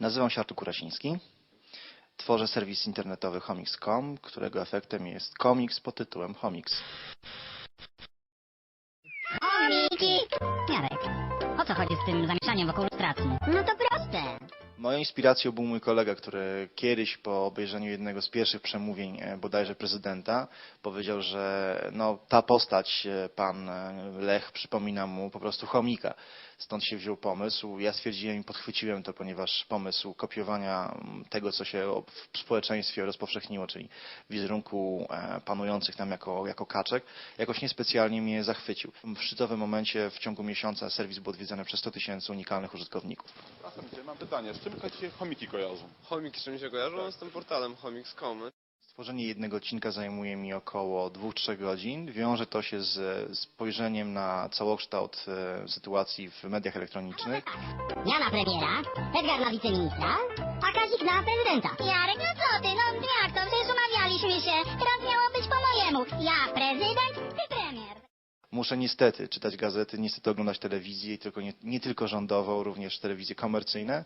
Nazywam się Artur Kurasiński. Tworzę serwis internetowy Homics.com, którego efektem jest komiks pod tytułem Homics. Chomiki! Jarek, o co chodzi z tym zamieszaniem wokół lustracji? No to proste. Moją inspiracją był mój kolega, który kiedyś po obejrzeniu jednego z pierwszych przemówień e, bodajże prezydenta powiedział, że no, ta postać, e, pan e, Lech, przypomina mu po prostu chomika. Stąd się wziął pomysł. Ja stwierdziłem i podchwyciłem to, ponieważ pomysł kopiowania tego, co się w społeczeństwie rozpowszechniło, czyli wizerunku panujących tam jako, jako kaczek, jakoś niespecjalnie mnie zachwycił. W szczytowym momencie w ciągu miesiąca serwis był odwiedzany przez 100 tysięcy unikalnych użytkowników. Mam pytanie, czym się chomiki kojarzą? Chomik z czym się kojarzą? Z tym portalem Homics.com. Stworzenie jednego odcinka zajmuje mi około 2-3 godzin. Wiąże to się z spojrzeniem na całokształt e, sytuacji w mediach elektronicznych. Ja na premiera, Edgar na wiceministra, a Kazik na prezydenta. Jarek, no co ty, no jak to, przecież umawialiśmy się. Teraz miało być po mojemu. Ja prezydent. Muszę niestety czytać gazety, niestety oglądać telewizję tylko nie, nie tylko rządową, również telewizje komercyjne.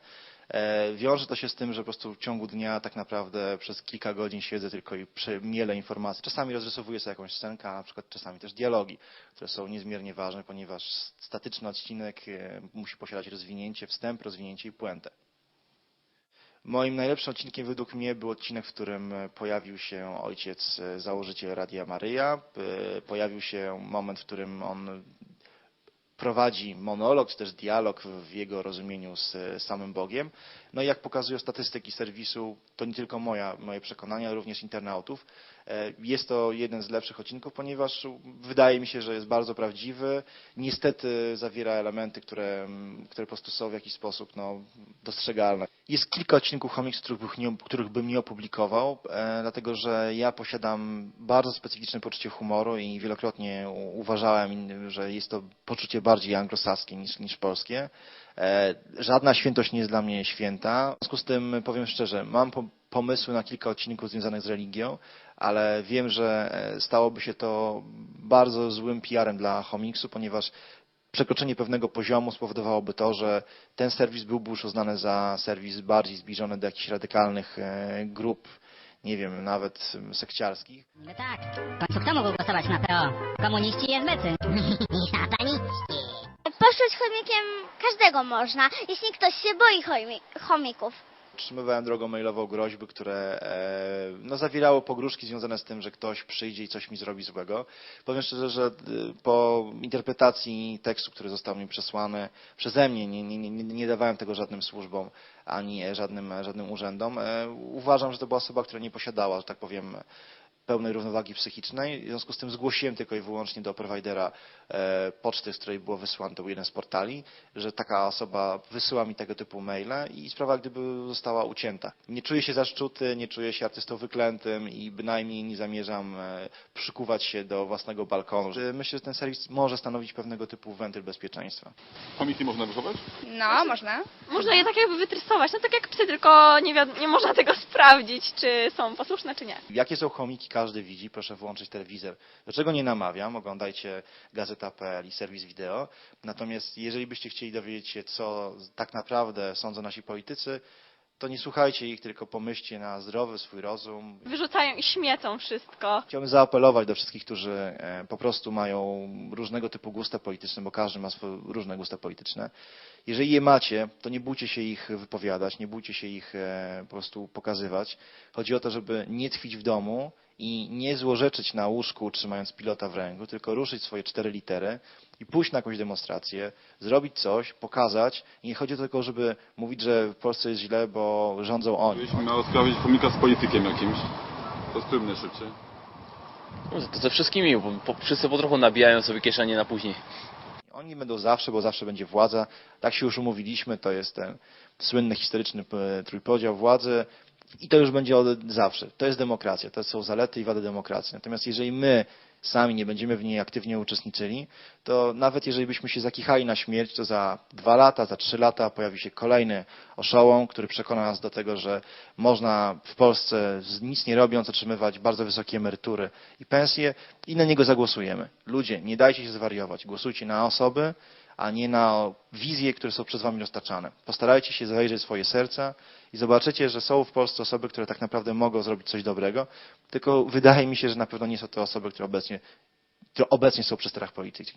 E, wiąże to się z tym, że po prostu w ciągu dnia tak naprawdę przez kilka godzin siedzę tylko i przemielę informacji. Czasami rozrysowuję sobie jakąś scenkę, a na przykład czasami też dialogi, które są niezmiernie ważne, ponieważ statyczny odcinek e, musi posiadać rozwinięcie, wstęp, rozwinięcie i puentę. Moim najlepszym odcinkiem według mnie był odcinek, w którym e, pojawił się ojciec, e, założyciel Radia Maryja. E, Pojawił się moment, w którym on prowadzi monolog, czy też dialog w jego rozumieniu z samym Bogiem. No i jak pokazują statystyki serwisu, to nie tylko moja, moje przekonania, ale również internautów. E, Jest to jeden z lepszych odcinków, ponieważ wydaje mi się, że jest bardzo prawdziwy. Niestety zawiera elementy, które, mm, które po prostu są w jakiś sposób no, dostrzegalne. Jest kilka odcinków Homics, których, których bym nie opublikował, e, dlatego że ja posiadam bardzo specyficzne poczucie humoru i wielokrotnie uważałem, że jest to poczucie bardziej anglosaskie niż, niż polskie. E, Żadna świętość nie jest dla mnie święta. W związku z tym powiem szczerze, mam po- pomysły na kilka odcinków związanych z religią, ale wiem, że e, stałoby się to bardzo złym PR-em dla Homiksu, ponieważ przekroczenie pewnego poziomu spowodowałoby to, że ten serwis byłby już uznany za serwis bardziej zbliżony do jakichś radykalnych e, grup, nie wiem, nawet sekciarskich. Niby tak. W końcu kto mógł głosować na PO? Komuniści i esbecy. Sataniści. Poszczeć chomikiem każdego można, jeśli ktoś się boi chomi- chomików. Otrzymywałem drogą mailową groźby, które e, no, zawierały pogróżki związane z tym, że ktoś przyjdzie i coś mi zrobi złego. Powiem szczerze, że e, po interpretacji tekstu, który został mi przesłany przeze mnie, nie, nie, nie, nie dawałem tego żadnym służbom ani żadnym, żadnym urzędom. E, uważam, że to była osoba, która nie posiadała, że tak powiem, pełnej równowagi psychicznej. W związku z tym zgłosiłem tylko i wyłącznie do prowajdera e, poczty, z której było wysłane, to był jeden z portali, że taka osoba wysyła mi tego typu maile i sprawa gdyby została ucięta. Nie czuję się zaszczuty, nie czuję się artystą wyklętym i bynajmniej nie zamierzam e, przykuwać się do własnego balkonu. Że Myślę, że ten serwis może stanowić pewnego typu wentyl bezpieczeństwa. Chomiki można wychować? No, można. Można je tak jakby wytrysować, no tak jak psy, tylko nie, nie można tego sprawdzić, czy są posłuszne, czy nie. Jakie są chomiki, każdy widzi. Proszę włączyć telewizor. Do czego nie namawiam, oglądajcie gazeta.pl i serwis wideo. Natomiast jeżeli byście chcieli dowiedzieć się, co tak naprawdę sądzą nasi politycy, to nie słuchajcie ich, tylko pomyślcie na zdrowy swój rozum. Wyrzucają i śmiecą wszystko. Chciałbym zaapelować do wszystkich, którzy e, po prostu mają różnego typu gusta polityczne, bo każdy ma swoje różne gusta polityczne. Jeżeli je macie, to nie bójcie się ich wypowiadać, nie bójcie się ich e, po prostu pokazywać. Chodzi o to, żeby nie tkwić w domu i nie złorzeczyć na łóżku, trzymając pilota w ręku, tylko ruszyć swoje cztery litery i pójść na jakąś demonstrację, zrobić coś, pokazać. I nie chodzi tylko, żeby mówić, że w Polsce jest źle, bo rządzą oni. Jeśli miało sprawić chomika z politykiem jakimś, to z którym najszybciej? No, To ze wszystkimi, bo po, wszyscy po trochu nabijają sobie kieszenie na później. Oni będą zawsze, bo zawsze będzie władza. Tak się już umówiliśmy, to jest ten słynny historyczny e, trójpodział władzy i to już będzie od zawsze. To jest demokracja, to są zalety i wady demokracji. Natomiast jeżeli my sami nie będziemy w niej aktywnie uczestniczyli, to nawet jeżeli byśmy się zakichali na śmierć, to za dwa lata, za trzy lata pojawi się kolejny oszołom, który przekona nas do tego, że można w Polsce nic nie robiąc otrzymywać bardzo wysokie emerytury i pensje i na niego zagłosujemy. Ludzie, nie dajcie się zwariować. Głosujcie na osoby, a nie na wizje, które są przez wami roztaczane. Postarajcie się zajrzeć swoje serca i zobaczycie, że są w Polsce osoby, które tak naprawdę mogą zrobić coś dobrego, tylko wydaje mi się, że na pewno nie są to osoby, które obecnie, które obecnie są przy sterach polityki.